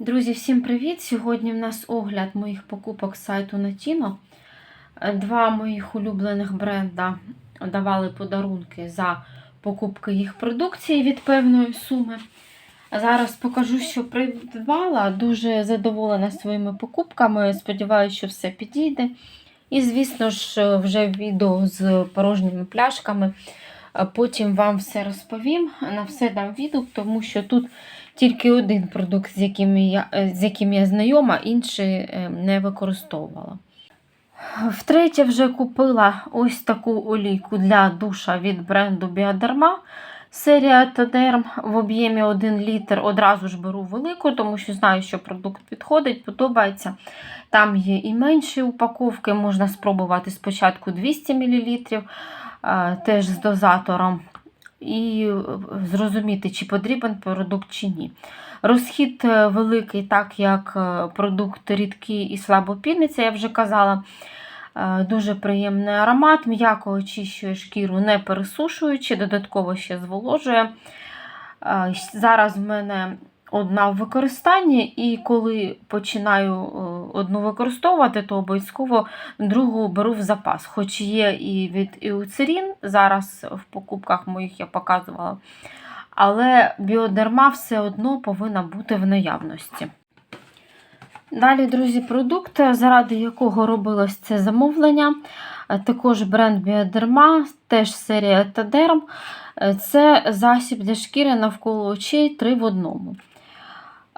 Друзі, всім привіт! Сьогодні в нас огляд моїх покупок з сайту Natino. Два моїх улюблених бренда давали подарунки за покупки їх продукції від певної суми. Зараз покажу, що придбала. Дуже задоволена своїми покупками. Сподіваюся, що все підійде. І, звісно ж, вже відео з порожніми пляшками. Потім вам все розповім. На все дам відгук, тому що тут тільки один продукт, з яким я, з яким я знайома, інший е, не використовувала. Втретє, вже купила ось таку олійку для душа від бренду Bioderma. Серія Тедерм в об'ємі 1 літр. Одразу ж беру велику, тому що знаю, що продукт підходить, подобається. Там є і менші упаковки, можна спробувати спочатку 200 мл, теж з дозатором і зрозуміти, чи потрібен продукт чи ні. Розхід е, великий, так як е, продукт рідкий і слабо піниться, я вже казала. Е, дуже приємний аромат, м'яко очищує шкіру, не пересушуючи, додатково ще зволожує. Зараз в мене одна в використанні, і коли починаю одну використовувати, то обов'язково другу беру в запас. Хоч є і від Іуцерін, зараз в покупках моїх я показувала. Але біодерма все одно повинна бути в наявності. Далі, друзі, продукт, заради якого робилось це замовлення. Також бренд Біодерма, теж серія Тадерм. Це засіб для шкіри навколо очей 3 в одному.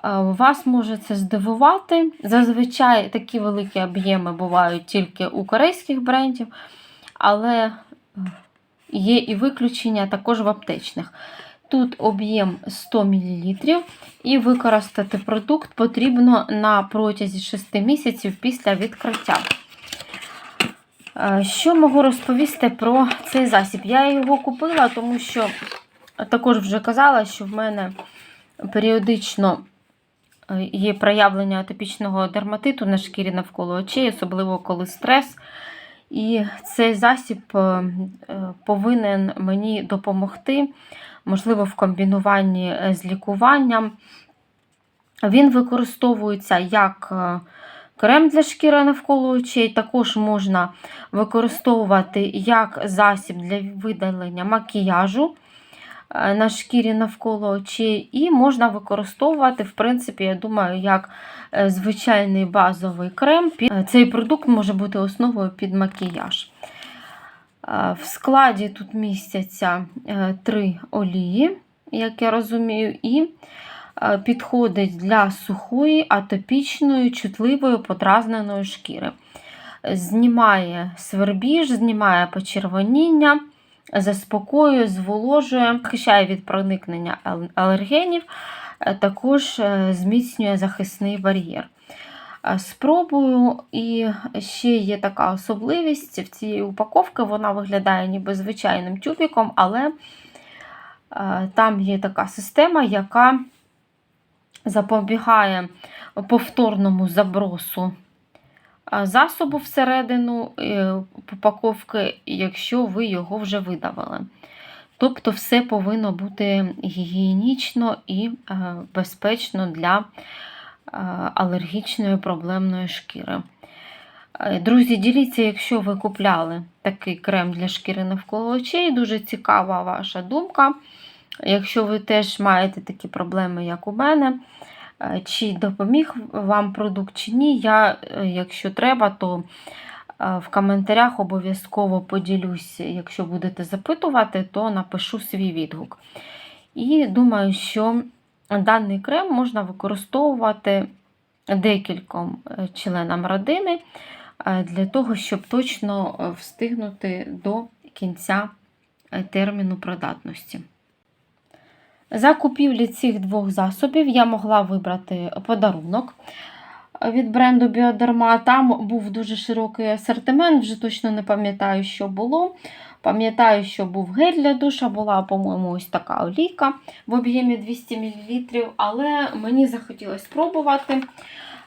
Вас може це здивувати. Зазвичай такі великі об'єми бувають тільки у корейських брендів, але є і виключення також в аптечних. Тут об'єм 100 мл, і використати продукт потрібно на протязі 6 місяців після відкриття. Що можу розповісти про цей засіб? Я його купила, тому що також вже казала, що в мене періодично є проявлення атопічного дерматиту на шкірі навколо очей, особливо коли стрес. І цей засіб е, повинен мені допомогти, можливо, в комбінуванні з лікуванням. Він використовується як е, крем для шкіри навколо очей, також можна використовувати як засіб для видалення макіяжу. Е, на шкірі навколо очей, і можна використовувати, в принципі, я думаю, як е, звичайний базовий крем. Е, цей продукт може бути основою під макіяж. В складі тут містяться три олії, як я розумію, і підходить для сухої, атопічної, чутливої подразненої шкіри. Знімає свербіж, знімає почервоніння заспокоює, зволожує, захищає від проникнення алергенів, е, також е, зміцнює захисний бар'єр. Е, спробую, і ще є така особливість в цій упаковці, вона виглядає ніби звичайним тюбіком, але там є така система, яка запобігає повторному забросу засобу всередину е, упаковки, якщо ви його вже видавили. Тобто, все повинно бути гігієнічно і е, безпечно для е, алергічної проблемної шкіри. Друзі, діліться, якщо ви купляли такий крем для шкіри навколо очей, дуже цікава ваша думка. Якщо ви теж маєте такі проблеми, як у мене, Е, чи допоміг вам продукт, чи ні. Я, е, якщо треба, то е, в коментарях обов'язково поділюсь, якщо будете запитувати, то напишу свій відгук. І думаю, що даний крем можна використовувати декільком членам родини для того, щоб точно встигнути до кінця терміну придатності. За купівлі цих двох засобів я могла вибрати подарунок від бренду Біодерма. Там був дуже широкий асортимент, вже точно не пам'ятаю, що було. Пам'ятаю, що був гель для душа, була, по-моєму, ось така олійка в об'ємі 200 мл, але мені захотілося спробувати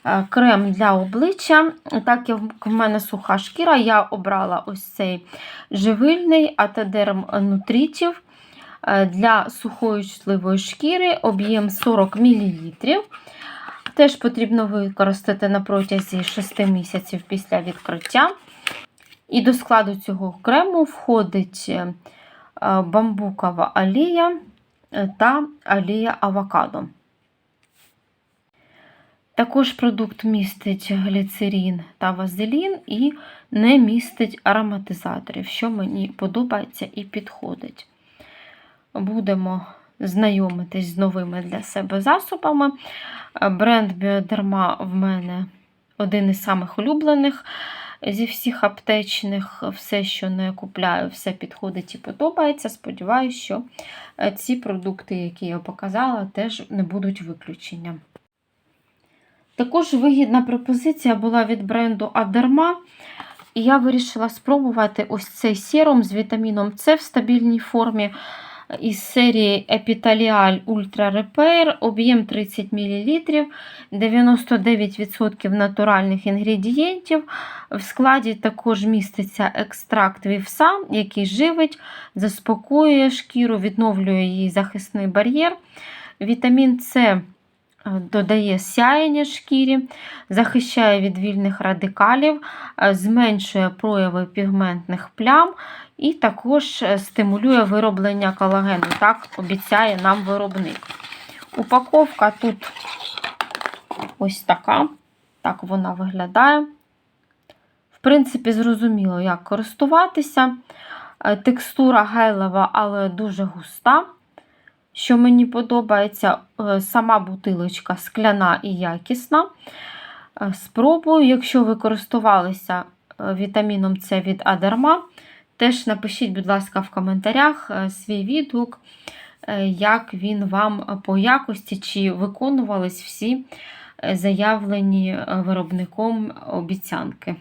е, крем для обличчя. Так як в мене суха шкіра, я обрала ось цей живильний Атедерм Нутрітів. Е, для сухої чутливої шкіри, об'єм 40 мл. Теж потрібно використати на протязі 6 місяців після відкриття. І до складу цього крему входить е, бамбукова олія е, та олія авокадо. Також продукт містить гліцерин та вазелін і не містить ароматизаторів, що мені подобається і підходить. Будемо знайомитись з новими для себе засобами. Бренд Біодерма в мене один із самих улюблених зі всіх аптечних. Все, що не купляю, все підходить і подобається. Сподіваюся, що ці продукти, які я показала, теж не будуть виключенням. Також вигідна пропозиція була від бренду Аderma. І я вирішила спробувати ось цей серум з вітаміном С в стабільній формі із серії Epitalial Ultra Repair, об'єм 30 мл, 99% натуральних інгредієнтів. В складі також міститься екстракт вівса, який живить, заспокоює шкіру, відновлює її захисний бар'єр. Вітамін С додає сяєння шкірі, захищає від вільних радикалів, зменшує прояви пігментних плям і також стимулює вироблення колагену. Так обіцяє нам виробник. Упаковка тут ось така. Так вона виглядає. В принципі, зрозуміло, як користуватися. Текстура гелева, але дуже густа. Що мені подобається, сама бутилочка скляна і якісна. Спробую, якщо ви користувалися вітаміном С від Адерма, теж напишіть, будь ласка, в коментарях свій відгук, як він вам по якості, чи виконувались всі заявлені виробником обіцянки.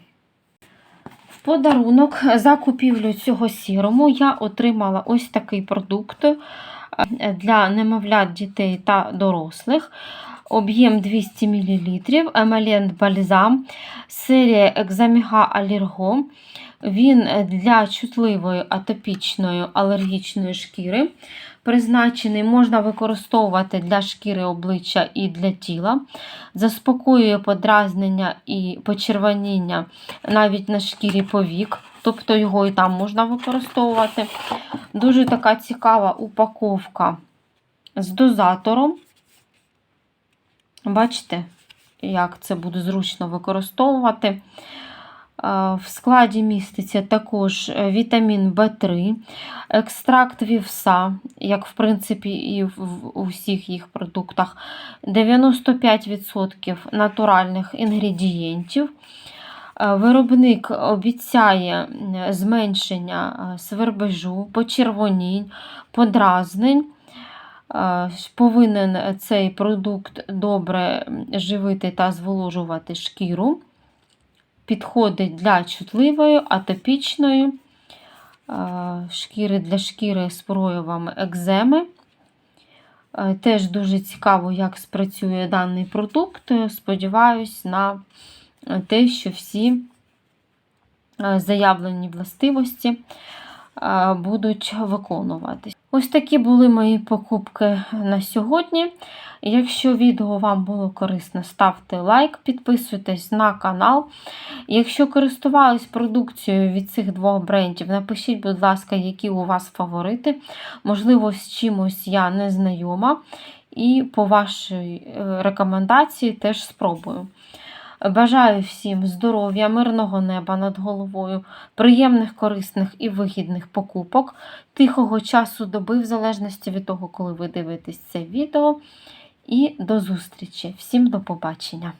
В подарунок за купівлю цього сірому я отримала ось такий продукт для немовлят дітей та дорослих. Об'єм 200 мл, емалент бальзам, серія Екзаміга Алірго. Він для чутливої атопічної алергічної шкіри. Призначений можна використовувати для шкіри обличчя і для тіла, заспокоює подразнення і почервоніння навіть на шкірі повік, тобто його і там можна використовувати. Дуже така цікава упаковка з дозатором. Бачите, як це буде зручно використовувати. В складі міститься також вітамін В3, екстракт вівса, як в принципі і в усіх їх продуктах, 95% натуральних інгредієнтів. Виробник обіцяє зменшення свербежу, почервонінь, подразнень. Повинен цей продукт добре живити та зволожувати шкіру. Підходить для чутливої, атопічної шкіри для шкіри з проявами екземи. Теж дуже цікаво, як спрацює даний продукт. Сподіваюсь на те, що всі заявлені властивості будуть виконуватись. Ось такі були мої покупки на сьогодні. Якщо відео вам було корисно, ставте лайк, підписуйтесь на канал. Якщо користувались продукцією від цих двох брендів, напишіть, будь ласка, які у вас фаворити. Можливо, з чимось я не знайома. І по вашій е, рекомендації теж спробую. Бажаю всім здоров'я, мирного неба над головою, приємних, корисних і вигідних покупок, тихого часу доби, в залежності від того, коли ви дивитесь це відео. І до зустрічі! Всім до побачення!